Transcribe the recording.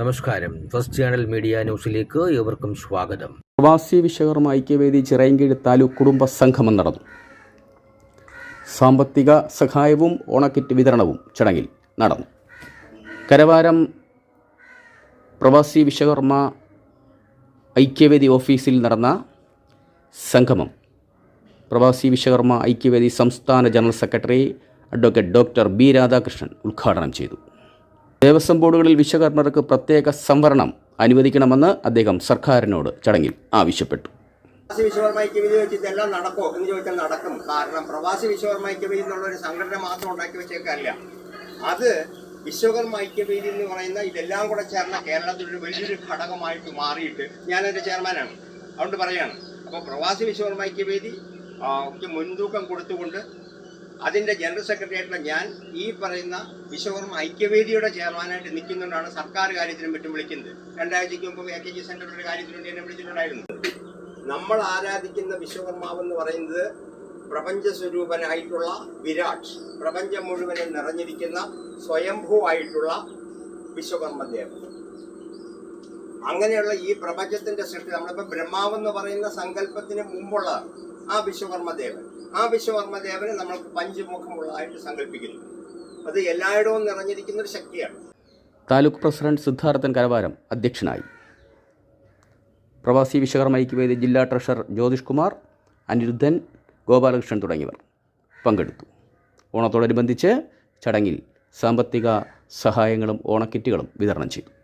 നമസ്കാരം. First channel media ന്യൂസിലേക്ക് ഏവർക്കും സ്വാഗതം. പ്രവാസി വിശകർമ്മ ഐക്യവേദി ചിറയൻകീഴ് താലൂക്ക് കുടുംബ സംഗമം നടന്നു. സാമ്പത്തിക സഹായവും ഓണക്കിറ്റ് വിതരണവും ചടങ്ങിൽ നടന്നു. കരവാരം പ്രവാസി വിശ്വകർമ്മ ഐക്യവേദി ഓഫീസിൽ നടന്ന സംഗമം. പ്രവാസി വിശ്വകർമ്മ ഐക്യവേദി സംസ്ഥാന general secretary advocate doctor B Radhakrishnan ഉദ്ഘാടനം ചെയ്തു. ദേവസ്വം ബോർഡുകളിൽ വിശ്വകർമ്മർക്ക് പ്രത്യേക സംവരണം അനുവദിക്കണമെന്ന് അദ്ദേഹം സർക്കാരിനോട് ചടങ്ങിൽ ആവശ്യപ്പെട്ടു. പ്രവാസി വിശ്വകർമ്മ ഐക്യവേദി വെച്ച് നടക്കോ എന്ന് ചോദിച്ചാൽ നടക്കും. കാരണം പ്രവാസി വിശ്വകർമ്മ ഐക്യവേദി എന്നുള്ള ഒരു സംഘടന മാത്രം ഉണ്ടാക്കി വെച്ചേക്കല്ല അത് വിശ്വകർമ്മ ഐക്യവേദി എന്ന് പറയുന്ന ഇതെല്ലാം കൂടെ ചേർന്ന കേരളത്തിലൊരു വലിയൊരു ഘടകമായിട്ട് മാറിയിട്ട് ഞാനതിന്റെ ചെയർമാനാണ്. അതുകൊണ്ട് പറയാണ്. അപ്പോൾ പ്രവാസി വിശ്വകർമ്മ ഐക്യവേദി മുൻതൂക്കം കൊടുത്തുകൊണ്ട് അതിന്റെ ജനറൽ സെക്രട്ടറി ആയിട്ടുള്ള ഞാൻ ഈ പറയുന്ന വിശ്വകർമ്മ ഐക്യവേദിയുടെ ചെയർമാനായിട്ട് നിൽക്കുന്നുകൊണ്ടാണ് സർക്കാർ കാര്യത്തിനും മറ്റും വിളിക്കുന്നത് രണ്ടാഴ്ചയ്ക്ക് മുമ്പ് എ കെ ജി സെന്ററിന്റെ കാര്യത്തിന് വേണ്ടി എന്നെ വിളിച്ചിട്ടുണ്ടായിരുന്നു. നമ്മൾ ആരാധിക്കുന്ന വിശ്വകർമാവെന്ന് പറയുന്നത് പ്രപഞ്ച സ്വരൂപനായിട്ടുള്ള വിരാട് പ്രപഞ്ചം മുഴുവനും നിറഞ്ഞിരിക്കുന്ന സ്വയംഭൂ ആയിട്ടുള്ള വിശ്വകർമ്മദേവൻ. അങ്ങനെയുള്ള ഈ പ്രപഞ്ചത്തിന്റെ സൃഷ്ടി നമ്മളിപ്പോ ബ്രഹ്മാവെന്ന് പറയുന്ന സങ്കല്പത്തിന് മുമ്പുള്ള ആ വിശ്വകർമ്മദേവൻ. ആ വിശ്വകർമ്മദേവനെ നമ്മൾക്ക് പഞ്ചമുഖമുള്ളതായിട്ട് സങ്കല്പിക്കുന്നു. അത് എല്ലായിടവും നിറഞ്ഞിരിക്കുന്ന ഒരു ശക്തിയാണ്. താലൂക്ക് പ്രസിഡന്റ് സിദ്ധാർത്ഥൻ കരവാരം അധ്യക്ഷനായി. പ്രവാസി വിശ്വകർമ്മ ഐക്യവേദി ജില്ലാ ട്രഷറർ ജ്യോതിഷ് കുമാർ അനിരുദ്ധൻ ഗോപാലകൃഷ്ണൻ തുടങ്ങിയവർ പങ്കെടുത്തു. ഓണത്തോടനുബന്ധിച്ച് ചടങ്ങിൽ സാമ്പത്തിക സഹായങ്ങളും ഓണക്കിറ്റുകളും വിതരണം ചെയ്തു.